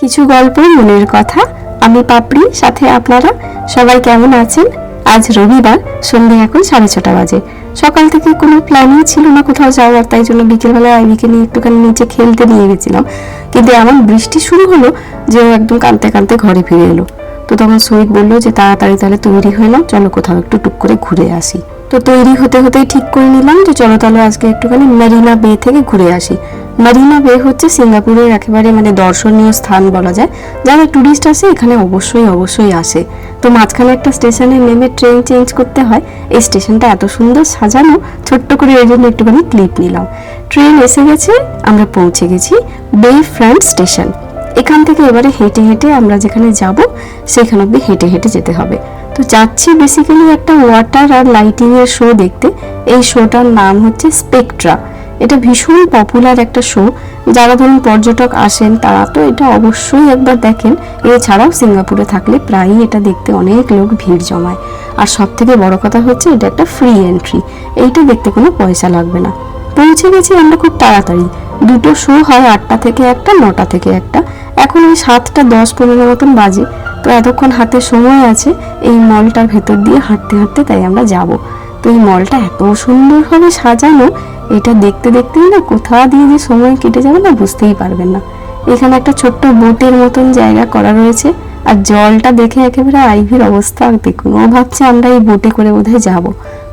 কিছু গল্প মনের কথা। আমি পাপড়ি, সাথে আপনারা সবাই কেমন আছেন? আজ রবিবার সন্ধ্যে এখন সাড়ে ছটা বাজে। সকাল থেকে কোনো প্ল্যানই ছিল না কোথাও যাওয়ার, তাই জন্য বিকেলবেলা আইবিকে নিয়ে একটুখানি নিচে খেলতে নিয়ে গেছিলাম। কিন্তু এমন বৃষ্টি শুরু হলো যে ও একদম কাঁদতে কাঁদতে ঘরে ফিরে এলো। তো তখন সৈক বলল যে, তাড়াতাড়ি তাহলে তৈরি হয়ে নাও, চলো কোথাও একটু টুক করে ঘুরে আসি। তো তৈরি হতে হতেই ঠিক করে নিলাম যে চলো তাহলে আজকে একটুখানি মেরিনা বে থেকে ঘুরে আসি। মারিনা বে হচ্ছে সিঙ্গাপুরের একেবারে মানে দর্শনীয় স্থান বলা যায়। যারা ট্যুরিস্ট আসে এখানে অবশ্যই অবশ্যই আসে। তো মাঝখানে একটা স্টেশনে নেমে ট্রেন চেঞ্জ করতে হয়। এই স্টেশনটা এত সুন্দর সাজানো, ছোট্ট করে এই জন্য একটুখানি ক্লিপ নিলাম। ট্রেন এসে গেছে, আমরা পৌঁছে গেছি বে ফ্রন্ট স্টেশন। এখান থেকে এবারে হেঁটে হেঁটে আমরা যেখানে যাব, সেখানে অব্দি হেঁটে হেঁটে যেতে হবে। তো যাচ্ছি বেসিক্যালি একটা ওয়াটার আর লাইটিং এর শো দেখতে। এই শোটার নাম হচ্ছে স্পেকট্রা এটা ভীষণ পপুলার একটা শো যারা ধরুন পর্যটক আসেন, তারা তো এটা অবশ্যই একবার দেখেন। এছাড়াও সিঙ্গাপুরে থাকলে প্রায়ই এটা দেখতে অনেক লোক ভিড় জমায়। আর সব থেকে বড় কথা হচ্ছে, এটা একটা ফ্রি এন্ট্রি এইটা দেখতে কোনো পয়সা লাগবে না। পৌঁছে গেছি আমরা খুব তাড়াতাড়ি। দুটো শো হয় আটটা থেকে একটা, নটা থেকে একটা। এখন ওই সাতটা, দশ, পনেরো মতন বাজে। তো এতক্ষণ হাতে সময় আছে, এই মলটার ভেতর দিয়ে হাঁটতে হাঁটতে তাই আমরা যাব। তো এই মলটা এত সুন্দরভাবে সাজানো, এটা দেখতে দেখতেই না কোথা দিয়ে যে সময় কেটে যাবে না বুঝতেই পারবেন না। এখানে একটা ছোট্ট বোটের মতন জায়গা করা রয়েছে, আর জলটা দেখে একেবারে আইভির অবস্থা দেখুন, ও ভাবছে আমরা এই বোটে করে বোধহয় যাব।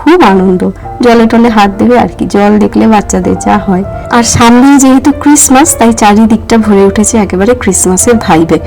খুব আনন্দ, জলে টলে হাত দেবে আর কি, জল দেখলে বাচ্চাদের যা হয়। আর সামনেই যেহেতু ক্রিসমাস তাই চারিদিকটা ভরে উঠেছে একেবারে ক্রিসমাসের ভাইবে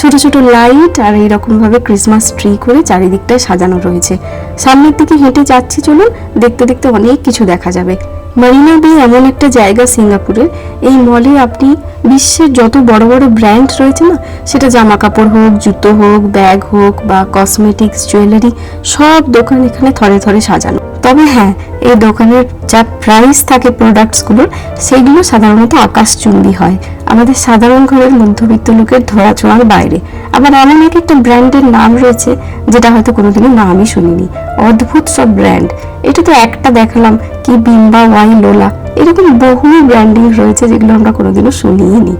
ছোট ছোট লাইট আর এইরকম ভাবে ক্রিসমাস ট্রি করে চারিদিকটায় সাজানো রয়েছে। সামনের দিকে হেঁটে যাচ্ছি চলুন, দেখতে দেখতে অনেক কিছু দেখা যাবে। মারিনা বে এমন একটা জায়গা সিঙ্গাপুরের। এই মলে আপনি বিশ্বের যত বড় বড় ব্র্যান্ড রয়েছে না, সেটা জামা কাপড় হোক, জুতো হোক, ব্যাগ হোক বা কসমেটিক্স জুয়েলারি সব দোকান এখানে থরে থরে সাজানো। তবে হ্যাঁ এই দোকানের যা প্রাইস থাকে প্রোডাক্টসগুলোর সেগুলো সাধারণত আকাশচুম্বী হয়। আমাদের সাধারণ ঘরের মধ্যবিত্ত লোকের ধরা ছোঁয়ার বাইরে। আবার এমন এক একটা ব্র্যান্ডের নাম রয়েছে, যেটা হয়তো কোনোদিনও নামই শুনিনি। অদ্ভুত সব ব্র্যান্ড। এটা তো একটা দেখালাম কি বিম্বা ওয়াই লোলা এরকম বহু ব্র্যান্ডিং রয়েছে যেগুলো আমরা কোনোদিনও শুনিই নি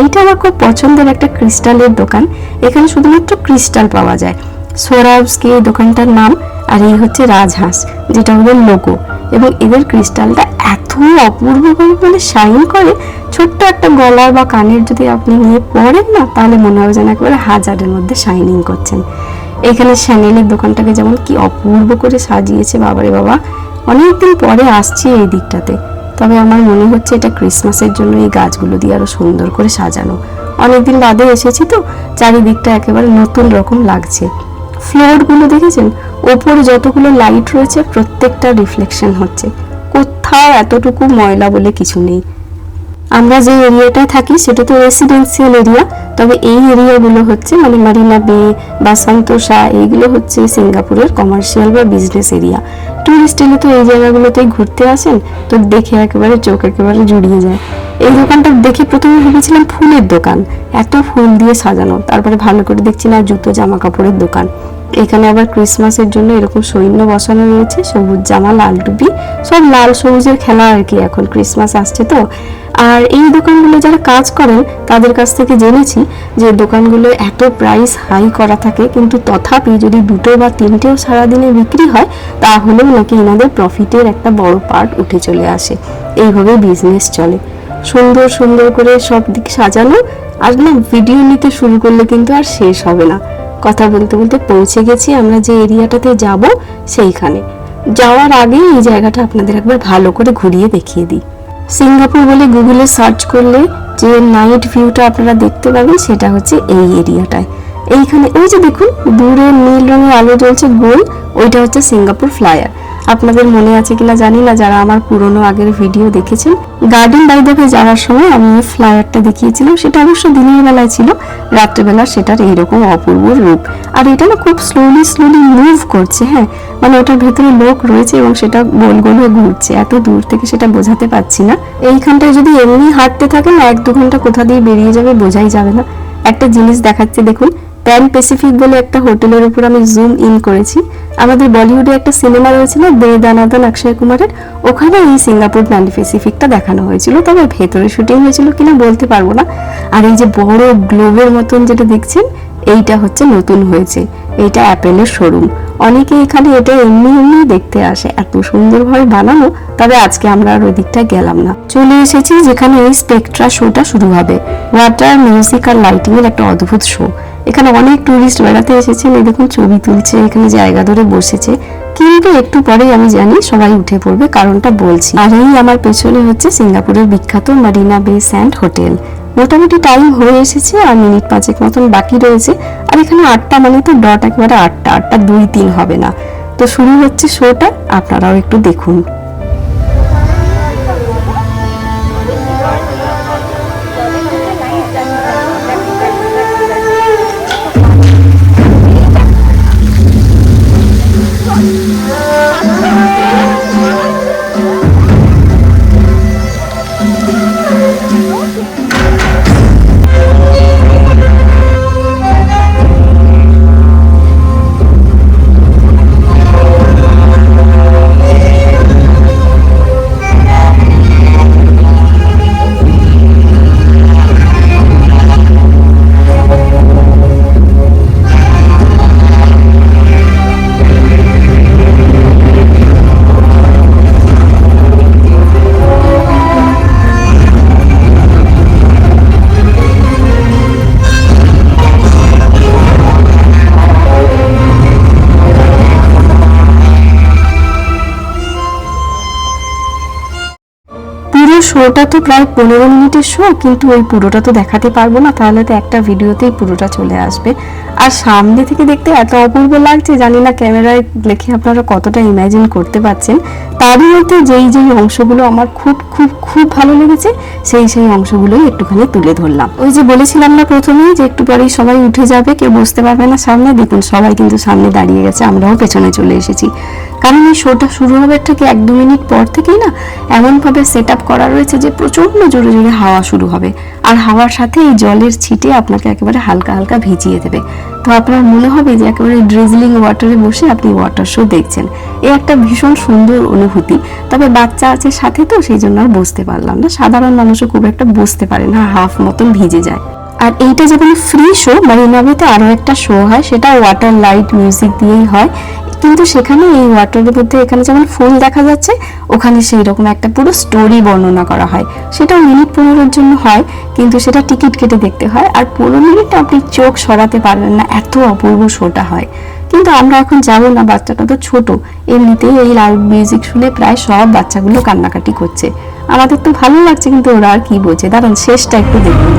এইটা আমার খুব পছন্দের একটা ক্রিস্টালের দোকান। এখানে শুধুমাত্র ক্রিস্টাল পাওয়া যায়। সোরাবসকি এই দোকানটার নাম, আর এই হচ্ছে রাজহাঁস যেটা ওদের লোগো এবং এদের ক্রিস্টালটা এত অপূর্বভাবে মানে শাইন করে, ছোট্ট একটা গলার বা কানের যদি আপনি নিয়ে পড়েন না, তাহলে মনে হবে যেন একেবারে হাজারের মধ্যে শাইনিং করছেন। এখানে শ্যানেলের দোকানটাকে যেমন কি অপূর্ব করে সাজিয়েছে, বাবারে বাবা। অনেকদিন পরে আসছি এই দিকটাতে। তবে আমার মনে হচ্ছে এটা ক্রিসমাসের জন্য এই গাছগুলো দিয়ে আরও সুন্দর করে সাজানো। অনেকদিন বাদে এসেছি তো, চারিদিকটা একেবারে নতুন রকম লাগছে। ফ্লোরগুলো দেখেছেন? ওপরে যতগুলো লাইট রয়েছে, প্রত্যেকটা রিফ্লেকশন হচ্ছে। কোথাও এতটুকু ময়লা বলে কিছু নেই। আমরা যে এরিয়াটায় থাকি সেটা তো রেসিডেন্সিয়াল এরিয়া তবে এই এরিয়াগুলো হচ্ছে মানে মারিনা বে বা সন্তোষা, এইগুলো হচ্ছে সিঙ্গাপুরের কমার্শিয়াল বা বিজনেস এরিয়া টুরিস্ট এলে তো এই জায়গাগুলোতেই ঘুরতে আসেন, তো দেখে একেবারে চোখ একেবারে জুড়িয়ে যায়। এই দোকানটা দেখে প্রথমে ভেবেছিলাম ফুলের দোকান, এত ফুল দিয়ে সাজানো, তারপরে ভালো করে দেখছি না জুতো জামা কাপড়ের দোকান। এখানে আবার ক্রিসমাসের জন্য এরকম সৈন্য বসানো রয়েছে, সবুজ জামা, লাল টুপি, সব লাল সবুজের খেলা আর কি এখন ক্রিসমাস আসছে তো। আর এই দোকানগুলো যারা কাজ করেন, তাদের কাছ থেকে জেনেছি যে দোকানগুলো এত প্রাইস হাই করা থাকে, কিন্তু তথাপি যদি দুটো বা তিনটেও সারাদিনে বিক্রি হয়, তাহলেও নাকি এনাদের প্রফিটের একটা বড় পার্ট উঠে চলে আসে। এইভাবে বিজনেস চলে। সুন্দর সুন্দর করে সব দিক সাজানো, আর না ভিডিও নিতে শুরু করলে কিন্তু আর শেষ হবে না। কথা বলতে বলতে পৌঁছে গেছি। আমরা যে এরিয়াটাতে যাব, সেইখানে। যাওয়ার আগে এই জায়গাটা আপনাদের একবার ভালো করে ঘুরিয়ে দেখিয়ে দিই। সিঙ্গাপুর বলে গুগলে সার্চ করলে যে নাইট ভিউটা আপনারা দেখতে পাবেন, সেটা হচ্ছে এই এরিয়াটায়। এইখানে ওই যে দেখুন, দূরে নীল রঙের আলো জ্বলছে গোল, ওইটা হচ্ছে সিঙ্গাপুর ফ্লায়ার। আপনাদের মনে আছে কিনা জানি না, যারা আমার পুরনো আগের ভিডিও দেখেছেন। গার্ডেন বাই দ্য যাওয়ার সময় আমি ফ্লায়ারটা দেখিয়েছিলাম, সেটা অবশ্য দিনের বেলায় ছিল, রাত্রেবেলা সেটার এইরকম অপূর্ব রূপ। আর এটা না খুব স্লোলি স্লোলি মুভ করছে হ্যাঁ? মানে ওটার ভেতরে লোক রয়েছে এবং সেটা গোল গোল হয়ে ঘুরছে, এত দূর থেকে সেটা বোঝাতে পারছি না। এইখানটায় যদি এমনি হাঁটতে থাকেন, এক দু ঘণ্টা কোথা দিয়ে বেরিয়ে যাবে বোঝাই যাবে না। একটা জিনিস দেখাচ্ছে, দেখুন প্যান প্যাসিফিক বলে একটা হোটেলের উপর আমি জুম ইন করেছি। আমাদের বলিউডে একটা সিনেমা রয়েছে না দে দানাদান অক্ষয় কুমারের। ওখানে এই সিঙ্গাপুর প্যান প্যাসিফিকটা দেখানো হয়েছিল, তবে ভেতরে শুটিং হয়েছিল কিনা বলতে পারব না। আর এই যে বড় গ্লোবের মতন যেটা দেখছেন, এইটা হচ্ছে নতুন হয়েছে। এইটা অ্যাপেলের শোরুম অনেকে এখানে এটা এমনি এমনি দেখতে আসে, এত সুন্দরভাবে বানানো, তবে আজকে আমরা আর ওই গেলাম না। চলে এসেছি যেখানে এই স্পেকট্রা শোটা শুরু হবে। ওয়াটার মিউজিক আর লাইটিং এর একটা অদ্ভুত শো এখানে অনেক টুরিস্ট বেড়াতে এসেছেন এই দেখুন, ছবি তুলছে, এখানে জায়গা ধরে বসেছে। কিন্তু একটু পরেই আমি জানি সবাই উঠে পড়বে, কারণটা বলছি। আর এই আমার পেছনে হচ্ছে সিঙ্গাপুরের বিখ্যাত মারিনা বে স্যান্ড হোটেল। মোটামুটি টাইম হয়ে এসেছে, আর মিনিট পাঁচেক মতন বাকি রয়েছে। আর এখানে আটটা মানে তো ডট একেবারে আটটা আটটা দুই তিন হবে না। তো শুরু হচ্ছে শোটা আপনারাও একটু দেখুন। শোটা তো প্রায় পনেরো মিনিটের শো কিন্তু ওই পুরোটা তো দেখাতে পারব না, তাহলে তো একটা ভিডিওতেই পুরোটা চলে আসবে। আর সামনে থেকে দেখতে এত অপূর্ব লাগছে, জানি না ক্যামেরায় দেখে আপনারা কতটা ইমাজিন করতে পারছেন। তারই মধ্যে যেই যেই অংশগুলো আমার খুব খুব খুব ভালো লেগেছে, সেই সেই অংশগুলোই একটুখানি তুলে ধরলাম। ওই যে বলেছিলাম না প্রথমেই যে একটু পরেই সবাই উঠে যাবে, কেউ বসতে পারবে না সামনে, দেখুন সবাই কিন্তু সামনে দাঁড়িয়ে গেছে, আমরাও পেছনে চলে এসেছি। কারণ এই শোটা শুরু হবে ঠিক এক দু মিনিট পর থেকেই না, এমনভাবে সেট আপ করা রয়েছে যে প্রচণ্ড জোরে জোরে হাওয়া শুরু হবে। আর হাওয়ার সাথে এই জলের ছিটে আপনাকে একেবারে হালকা হালকা ভিজিয়ে দেবে। তো আপনার মনে হবে যে একেবারে ড্রিজলিং ওয়াটারে বসে আপনি ওয়াটার শো দেখছেন। এ একটা ভীষণ সুন্দর অনুভূতি। তবে বাচ্চা আছে সাথে তো, সেই জন্য আর বসতে পারলাম না। সাধারণ মানুষও খুব একটা বসতে পারে না হাফ মতন ভিজে যায়। আর এইটা যেমন ফ্রি শো মারিনাবিতে আরও একটা শো হয়, সেটা ওয়াটার লাইট মিউজিক দিয়েই হয়। কিন্তু সেখানে এই ওয়াটারের মধ্যে এখানে যেমন ফুল দেখা যাচ্ছে, ওখানে সেই রকম একটা পুরো স্টোরি বর্ণনা করা হয়। সেটা মিনিট পনেরোর জন্য হয়, কিন্তু সেটা টিকিট কেটে দেখতে হয়। আর পনেরো মিনিট আপনি চোখ সরাতে পারবেন না, এত অপূর্ব শোটা হয়। কিন্তু আমরা এখন যাব না, বাচ্চাটা তো ছোট। এমনিতেই এই লাউড মিউজিক শুনে প্রায় সব বাচ্চাগুলো কান্নাকাটি করছে। আমাদের তো ভালো লাগছে, কিন্তু ওরা আর কি বোঝে দাঁড়ান, শেষটা একটু দেখুন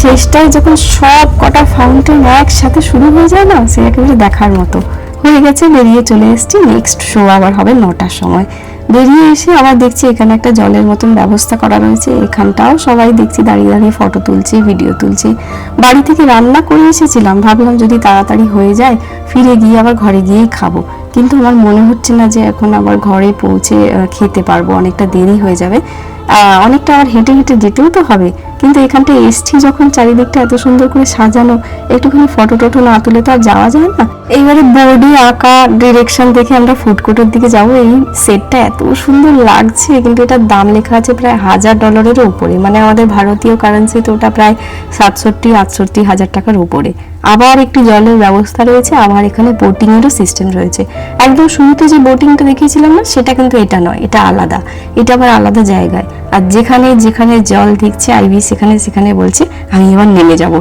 শেষটায় যখন সব কটা ফাউন্টেন একসাথে শুরু হয়ে যায় না, সে একেবারে দেখার মতো। হয়ে গেছে, বেরিয়ে চলে এসেছি নেক্সট শো আবার হবে নটার সময়। বেরিয়ে এসে আবার দেখছি এখানে একটা জলের মতন ব্যবস্থা করা রয়েছে, এখানটাও সবাই দেখছি, দাঁড়িয়ে দাঁড়িয়ে ফটো তুলছে ভিডিও তুলছে। বাড়ি থেকে রান্না করে এসেছিলাম, ভাবলাম যদি তাড়াতাড়ি হয়ে যায়, ফিরে গিয়ে আবার ঘরে গিয়েই খাব। কিন্তু আমার মনে হচ্ছে না যে এখন আবার ঘরে পৌঁছে খেতে পারব, অনেকটা দেরি হয়ে যাবে। অনেকটা আবার হেঁটে হেঁটে যেতেও তো হবে। কিন্তু এখানটা এসছি যখন চারিদিকটা এত সুন্দর করে সাজানো, একটুখানি ফটো টটো না তুলে তো আর যাওয়া যায় না? এইবারে বোর্ডে আঁকা ডিরেকশন দেখে আমরা ফুড কোর্টের দিকে যাব, এই সেটটা এত সুন্দর লাগছে, কিন্তু এটার দাম লেখা আছে প্রায় হাজার ডলারের উপরে মানে আমাদের ভারতীয় কারেন্সিতে ওটা প্রায় সাতষট্টি, আটষট্টি হাজার টাকার উপরে। আবার একটি জলের ব্যবস্থা রয়েছে, আবার এখানে বোটিংয়েরও সিস্টেম রয়েছে। একদম শুরুতে যে বোটিংটা দেখিয়েছিলাম না, সেটা কিন্তু এটা নয়, এটা আলাদা। এটা আবার আলাদা জায়গায়। আর যেখানে যেখানে জল দিচ্ছে আইবি সেখানে সেখানে বলছে, আমি এবার নেমে যাব।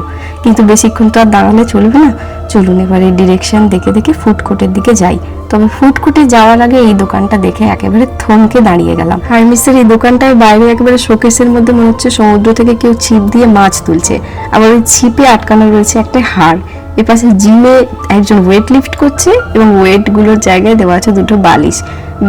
কিন্তু বেশিক্ষণ তো আর দাঁড়ালে চলবে না। চলুন এবারে ডিরেকশন দেখে দেখে ফুড কোর্টের দিকে যাই। তবে ফুড কোর্টে যাওয়ার আগে এই দোকানটা দেখে একেবারে থমকে দাঁড়িয়ে গেলাম। হারমিসের এই দোকানটার বাইরে একেবারে শোকেসের মধ্যে মনে হচ্ছে সমুদ্র থেকে কেউ ছিপ দিয়ে মাছ তুলছে। আবার ওই ছিপে আটকানো রয়েছে একটা হাড়। এপাশে জিমে একজন ওয়েট লিফট করছে এবং ওয়েটগুলোর জায়গায় দেওয়া আছে দুটো বালিশ।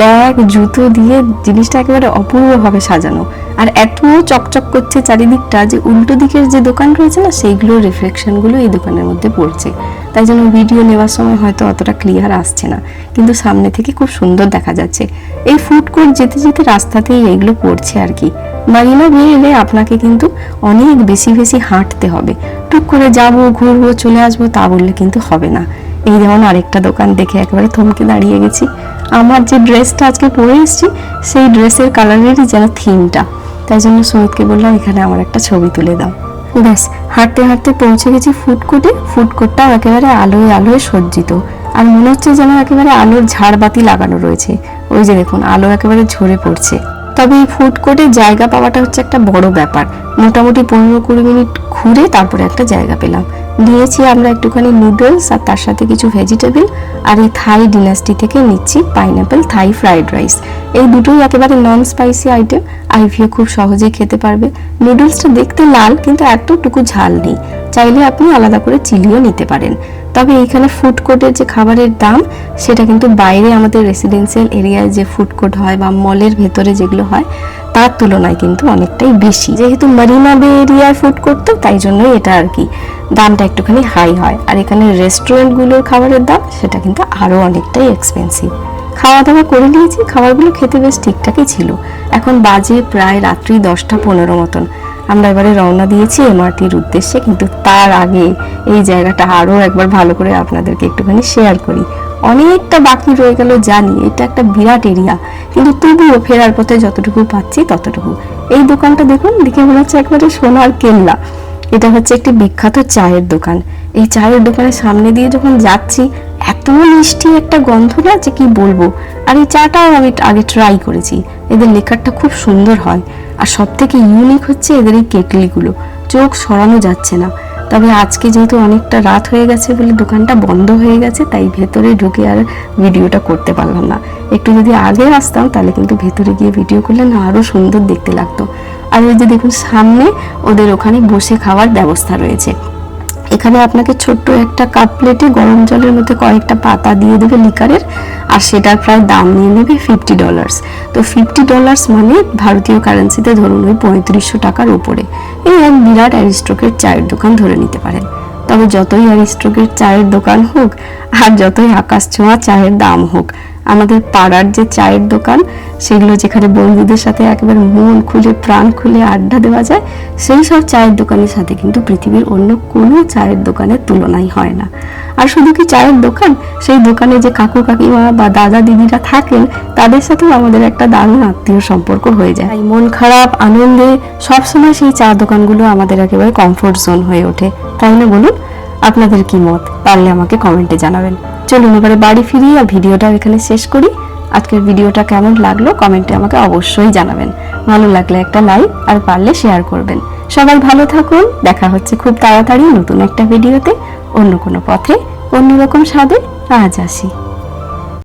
ব্যাগ, জুতো দিয়ে জিনিসটা একেবারে অপূর্বভাবে সাজানো। আর এত চকচক করছে চারিদিকটা যে উল্টো দিকের যে দোকান রয়েছে না, সেইগুলোর রিফ্লেকশনগুলো এই দোকানের মধ্যে পড়ছে। তাই জন্য ভিডিও নেওয়ার সময় হয়তো অতটা ক্লিয়ার আসছে না। কিন্তু সামনে থেকে খুব সুন্দর দেখা যাচ্ছে। এই ফুড কোর্ট যেতে যেতে রাস্তাতেই এইগুলো পড়ছে আর কি। মারিনা বে এলে আপনাকে কিন্তু অনেক বেশি বেশি হাঁটতে হবে। টুক করে যাব, ঘুরবো, চলে আসব, তা বললে কিন্তু হবে না। এই যেমন আরেকটা দোকান দেখে একেবারে থমকে দাঁড়িয়ে গেছি। আমার যে ড্রেসটা আজকে পরে এসেছি, সেই ড্রেসের কালারেরই যেন থিমটা। তাই জন্য সুমিতকে বললাম, এখানে আমার একটা ছবি তুলে দাও। ব্যাস, হাঁটতে হাঁটতে পৌঁছে গেছি ফুড কোর্টে ফুড কোর্টটাও একেবারে আলোয় আলোয় সজ্জিত। আর মনে হচ্ছে যেন একেবারে আলোর ঝাড়বাতি লাগানো রয়েছে। ওই যে দেখুন, আলো একেবারে ঝরে পড়ছে। তবে এই ফুড কোর্টে জায়গা পাওয়াটা হচ্ছে একটা বড় ব্যাপার। মোটামুটি পনেরো কুড়ি মিনিট ঘুরে তারপরে একটা জায়গা পেলাম। নিয়েছি আমরা একটুখানি নুডলস আর তার সাথে কিছু ভেজিটেবল আর এই থাই ডিনাস্টি থেকে নিচ্ছি পাইনাপেল থাই ফ্রাইড রাইস এই দুটোই একেবারে নন স্পাইসি আইটেম আইভিও খুব সহজেই খেতে পারবে। নুডলসটা দেখতে লাল, কিন্তু এতটুকু ঝাল নেই। চাইলে আপনি আলাদা করে চিলিও নিতে পারেন। তবে এইখানে ফুড কোর্টের যে খাবারের দাম, সেটা কিন্তু বাইরে আমাদের রেসিডেন্সিয়াল এরিয়ায় যে ফুড কোর্ট হয় বা মলের ভেতরে যেগুলো হয়, তার তুলনায় কিন্তু অনেকটাই বেশি। যেহেতু মারিনা বে এরিয়ায় ফুড কোর্ট তো, তাই জন্যই এটা আর কি দামটা একটুখানি হাই হয়। আর এখানে রেস্টুরেন্টগুলোর খাবারের দাম, সেটা কিন্তু আরও অনেকটাই এক্সপেন্সিভ খাওয়া দাওয়া করে নিয়েছি, খাবারগুলো খেতে বেশ ঠিকঠাকই ছিল। এখন বাজে প্রায় রাত্রি দশটা পনেরো মতন। আমরা এবারে রওনা দিয়েছি এমআরটির উদ্দেশ্যে, কিন্তু তার আগে এই জায়গাটা আরও একবার ভালো করে আপনাদেরকে একটুখানি শেয়ার করি। অনেকটা বাকি রয়ে গেল জানি, এটা একটা বিরাট এরিয়া কিন্তু তবুও ফেরার পথে যতটুকু পাচ্ছি ততটুকু। এই দোকানটা দেখুন, দেখে মনে হচ্ছে একবারে সোনার কেল্লা। এটা হচ্ছে একটি বিখ্যাত চায়ের দোকান। এই চায়ের দোকানের সামনে দিয়ে যখন যাচ্ছি, এত মিষ্টি একটা গন্ধ না যে কি বলব। আর এই চাটাও আমি আগে ট্রাই করেছি। এদের লেখারটা খুব সুন্দর হয়। আর সব থেকে ইউনিক হচ্ছে এদের এই কেটলিগুলো। চোখ সরানো যাচ্ছে না। তবে আজকে যেহেতু অনেকটা রাত হয়ে গেছে বলে দোকানটা বন্ধ হয়ে গেছে, তাই ভেতরে ঢুকে আর ভিডিওটা করতে পারলাম না। একটু যদি আগে আসতাম, তাহলে কিন্তু ভেতরে গিয়ে ভিডিও করলে না আরও সুন্দর দেখতে লাগতো। আর ওই যে দেখুন, সামনে ওদের ওখানে বসে খাওয়ার ব্যবস্থা রয়েছে। এখানে আপনাকে ছোট্ট একটা কাপ প্লেটে গরম জলের মধ্যে কয়েকটা পাতা দিয়ে দেবে লিকারের, আর সেটার প্রায় দাম নিয়ে নেবে ফিফটি ডলার্স তো ফিফটি ডলার্স মানে ভারতীয় কারেন্সিতে ধরুন ওই পঁয়ত্রিশশো টাকার উপরে। এই এক বিরাট অ্যারিস্ট্রোকের চায়ের দোকান ধরে নিতে পারেন। তবে যতই অ্যারিস্ট্রোকের চায়ের দোকান হোক, আর যতই আকাশ ছোঁয়া চায়ের দাম হোক আমাদের পাড়ার যে চায়ের দোকান, সেগুলো যেখানে বন্ধুদের সাথে একেবারে মন খুলে, প্রাণ খুলে আড্ডা দেওয়া যায়, সেই সব চায়ের দোকানের সাথে কিন্তু পৃথিবীর অন্য কোনো চায়ের দোকানের তুলনাই হয় না। আর শুধু কি চায়ের দোকান? সেই দোকানে যে কাকু কাকিমা বা দাদা দিদিরা থাকেন, তাদের সাথেও আমাদের একটা দারুণ আত্মীয় সম্পর্ক হয়ে যায়। মন খারাপ, আনন্দে সবসময় সেই চা দোকানগুলো আমাদের একেবারে কমফোর্ট জোন হয়ে ওঠে। তাই না বলুন, আপনাদের কি মত? পারলে আমাকে কমেন্টে জানাবেন। চলুন এবারে বাড়ি ফিরি আর ভিডিওটা এখানে শেষ করি। আজকের ভিডিওটা কেমন লাগল কমেন্টে আমাকে অবশ্যই জানাবেন। ভালো লাগলে একটা লাইক আর পারলে শেয়ার করবেন। সবাই ভালো থাকুন, দেখা হচ্ছে খুব তাড়াতাড়ি নতুন একটা ভিডিওতে। অন্য কোনো পথে, অন্যরকম স্বাদে আজ আসি।